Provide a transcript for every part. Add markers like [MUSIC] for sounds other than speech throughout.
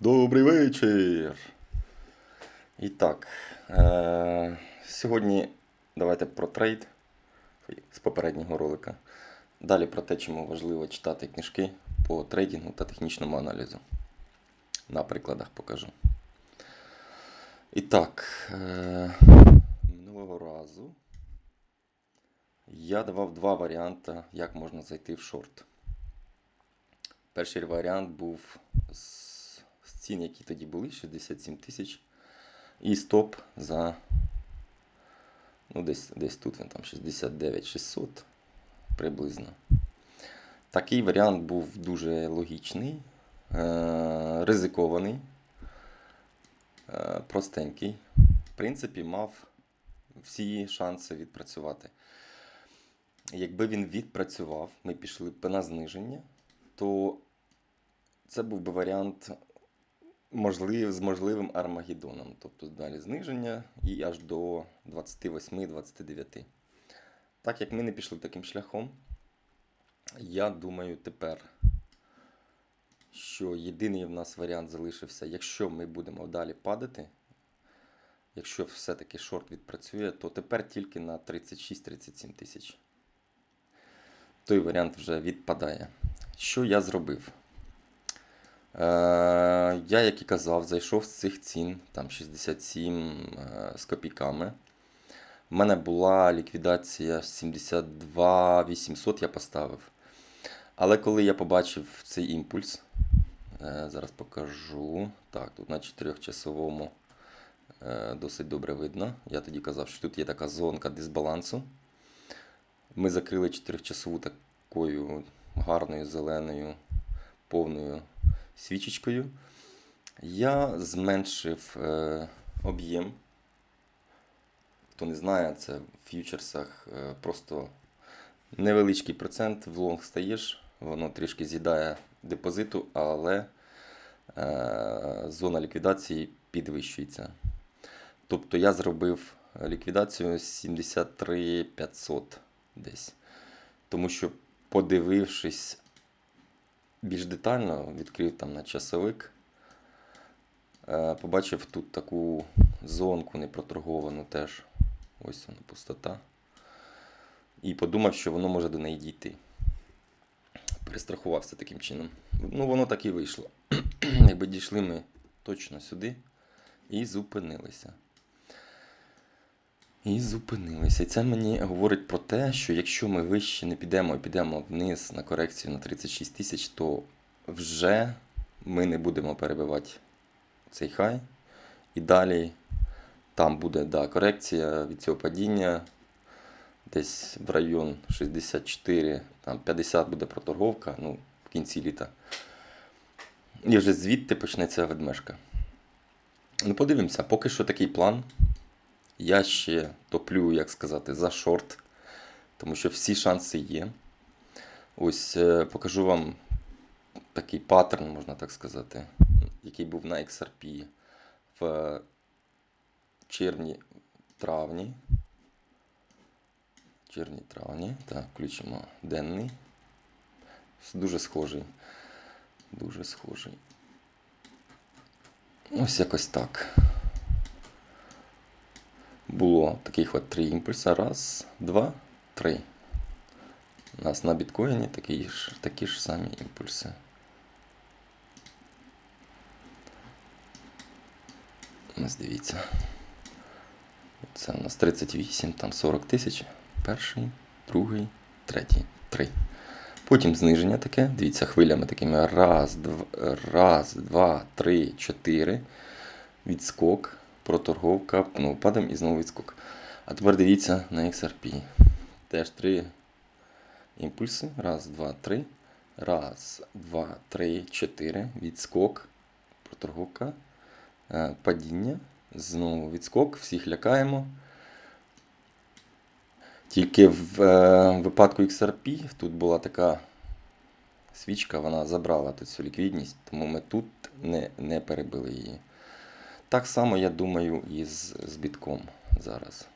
Добрий вечір. І так, е- сьогодні давайте про трейд з попереднього ролика. Далі про те, чому важливо читати книжки по трейдингу та технічному аналізу. На прикладах покажу. І так, е- минулого разу я давав два варіанти, як можна зайти в шорт. Перший варіант був з, цін, які тоді були, 67 тисяч. І стоп за. Ну, десь, десь тут він там 69 600 приблизно. Такий варіант був дуже логічний, е- ризикований, е- простенький. В принципі, мав всі шанси відпрацювати. Якби він відпрацював, ми пішли б на зниження, то це був би варіант можлив, з можливим Армагеддоном. Тобто далі зниження і аж до 28-29. Так як ми не пішли таким шляхом, я думаю тепер, що єдиний в нас варіант залишився, якщо ми будемо далі падати, якщо все-таки шорт відпрацює, то тепер тільки на 36-37 тисяч. Той варіант вже відпадає. Що я зробив? Е, я, як і казав, зайшов з цих цін, там 67 е, з копійками. У мене була ліквідація 72 800 я поставив. Але коли я побачив цей імпульс, е, зараз покажу. Так, тут на 4-часовому е, досить добре видно. Я тоді казав, що тут є така зонка дисбалансу. Ми закрили 4-часову такою гарною зеленою повною свічечкою. Я зменшив е, об'єм. Хто не знає, це в фьючерсах е, просто невеличкий процент в лонг стаєш, воно трішки з'їдає депозиту, але е, зона ліквідації підвищується. Тобто я зробив ліквідацію 73 500 десь. Тому що, подивившись більш детально, відкрив там на часовик, е, побачив тут таку зонку непроторговану теж. Ось вона пустота. І подумав, що воно може до неї дійти. Перестрахувався таким чином. Ну, воно так і вийшло. [CLEARS THROAT] Якби дійшли ми точно сюди і зупинилися. І зупинилися. І це мені говорить про те, що якщо ми вище не підемо і підемо вниз на корекцію на 36 тисяч, то вже ми не будемо перебивати цей хай. І далі там буде да, корекція від цього падіння. Десь в район 64, там 50 буде проторговка, ну, в кінці літа. І вже звідти почнеться ведмежка. Ну, подивимося, поки що такий план. Я ще топлю, як сказати, за шорт, тому що всі шанси є. Ось е, покажу вам такий паттерн, можна так сказати, який був на XRP в червні-травні. Червні-травні. Так, включимо денний. Дуже схожий. Дуже схожий. Ось якось так було таких от три імпульса. Раз, два, три. У нас на біткоїні такі ж, такі ж самі імпульси. Ось дивіться. Це у нас 38, там 40 тисяч. Перший, другий, третій, три. Потім зниження таке. Дивіться, хвилями такими. Раз, два, раз, два, три, чотири. Відскок проторговка, ну, падаємо і знову відскок. А тепер дивіться на XRP. Теж три імпульси. Раз, два, три. Раз, два, три, чотири. Відскок. Проторговка. е, Падіння. Знову відскок. Всіх лякаємо. Тільки в е, випадку XRP тут була така свічка, вона забрала тут цю ліквідність, тому ми тут не, не перебили її. Так само, я думаю, і з, з бітком зараз.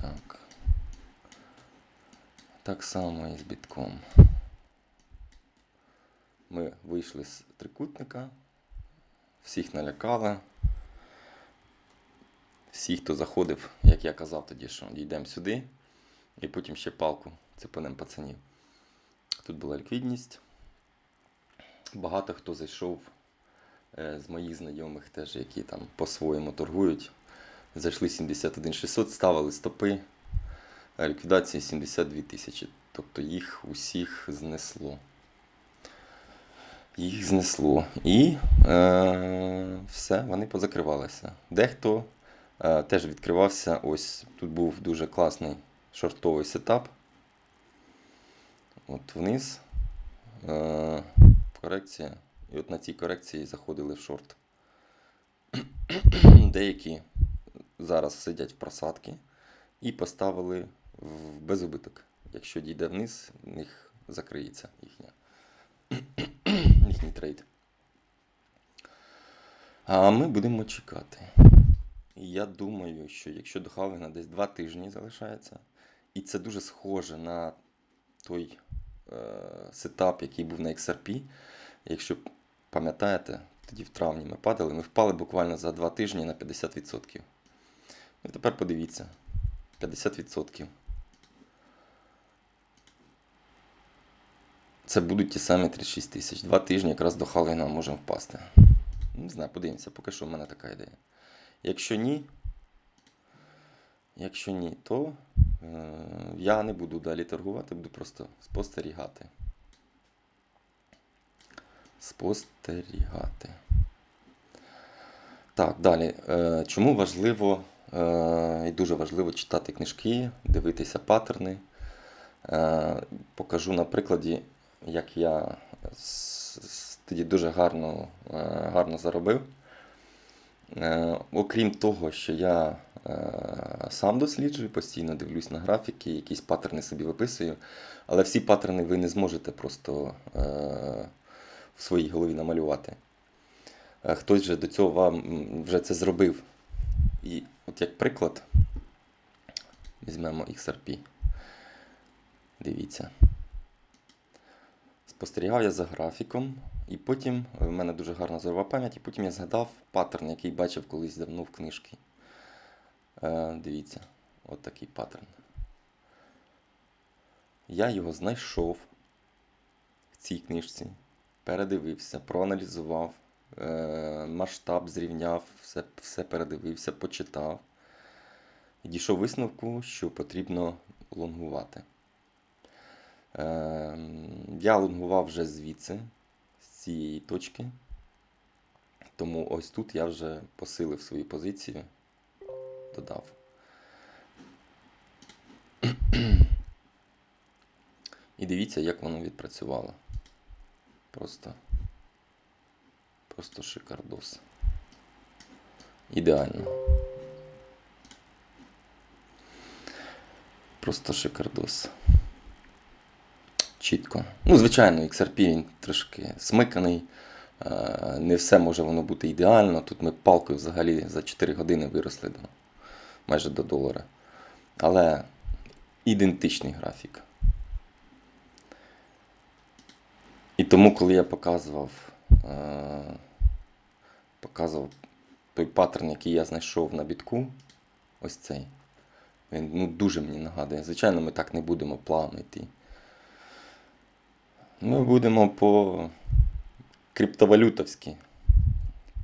Так. Так само і з бітком. Ми вийшли з трикутника, всіх налякали. Всі, хто заходив, як я казав тоді, що дійдемо сюди, і потім ще палку цепанем пацанів. Тут була ліквідність. Багато хто зайшов е, з моїх знайомих, теж, які там по-своєму торгують. Зайшли 71 600, ставили стопи. а Ліквідації 72 тисячі. Тобто їх усіх знесло. Їх знесло. І е, все, вони позакривалися. Дехто е, теж відкривався. Ось тут був дуже класний шортовий сетап. От вниз. Е, корекція. І от на цій корекції заходили в шорт. [CLEARS THROAT] Деякі зараз сидять в просадки і поставили в безубиток. Якщо дійде вниз, в них закриється їхня, [CLEARS THROAT] їхній трейд. А ми будемо чекати. І я думаю, що якщо до Халвіна десь 2 тижні залишається, і це дуже схоже на той сетап, який був на XRP. Якщо пам'ятаєте, тоді в травні ми падали, ми впали буквально за 2 тижні на 50%. І тепер подивіться: 50%. Це будуть ті самі 36 тисяч. Два тижні якраз до Халвіна можемо впасти. Не знаю, подивимося, поки що в мене така ідея. Якщо ні, якщо ні, то е, я не буду далі торгувати, буду просто спостерігати. Спостерігати. Так, далі. Е, чому важливо е, і дуже важливо читати книжки, дивитися паттерни. Е, покажу на прикладі, як я тоді дуже гарно, е, гарно заробив. Е, окрім того, що я е, сам досліджую, постійно дивлюсь на графіки, якісь паттерни собі виписую, але всі паттерни ви не зможете просто е, в своїй голові намалювати. Хтось вже до цього вам вже це зробив. І от як приклад, візьмемо XRP. Дивіться. Спостерігав я за графіком, і потім в мене дуже гарна зорова пам'ять, і потім я згадав паттерн, який бачив колись давно в книжці. Е, дивіться, от такий паттерн. Я його знайшов в цій книжці, передивився, проаналізував, е, масштаб зрівняв, все, все передивився, почитав. І дійшов висновку, що потрібно лонгувати. Е, я лонгував вже звідси, цієї точки. Тому ось тут я вже посилив свою позицію, додав. [CLEARS THROAT] І дивіться, як воно відпрацювало. Просто. Просто шикардос. Ідеально. Просто шикардос. Чітко. Ну, звичайно, XRP він трошки смиканий. Е, Не все може воно бути ідеально. Тут ми палкою взагалі за 4 години виросли до майже до долара. Але ідентичний графік. І тому, коли я показував, е, показував той паттерн, який я знайшов на бітку, ось цей. Він ну, дуже мені нагадує. Звичайно, ми так не будемо плавно йти. Ми будемо по криптовалютовськи.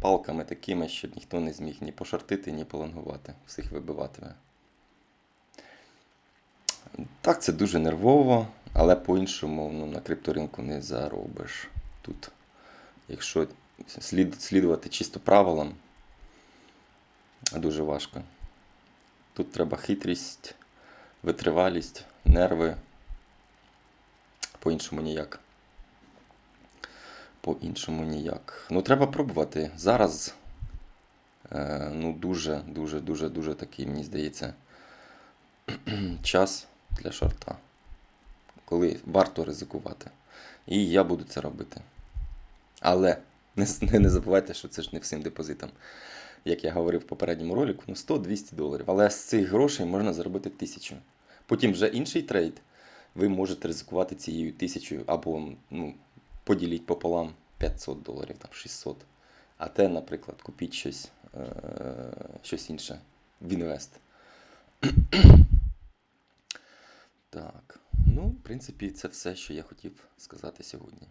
Палками такими, щоб ніхто не зміг ні пошортити, ні полонгувати. Всіх вибиватиме. Так, це дуже нервово, але по-іншому ну, на крипторинку не заробиш. Тут, якщо слід, слідувати чисто правилам, дуже важко. Тут треба хитрість, витривалість, нерви. По-іншому ніяк. По-іншому ніяк. Ну, треба пробувати. Зараз е, ну, дуже, дуже, дуже, такий, мені здається, [CLEARS THROAT] час для шорта. Коли варто ризикувати. І я буду це робити. Але не, не, забувайте, що це ж не всім депозитам. Як я говорив в попередньому ролику, ну 100-200 доларів. Але з цих грошей можна заробити 1000. Потім вже інший трейд. ви можете ризикувати цією тисячою або ну, поділіть пополам 500 доларів, там 600. А те, наприклад, купіть щось, е, щось інше в інвест. Так, ну, в принципі, це все, що я хотів сказати сьогодні.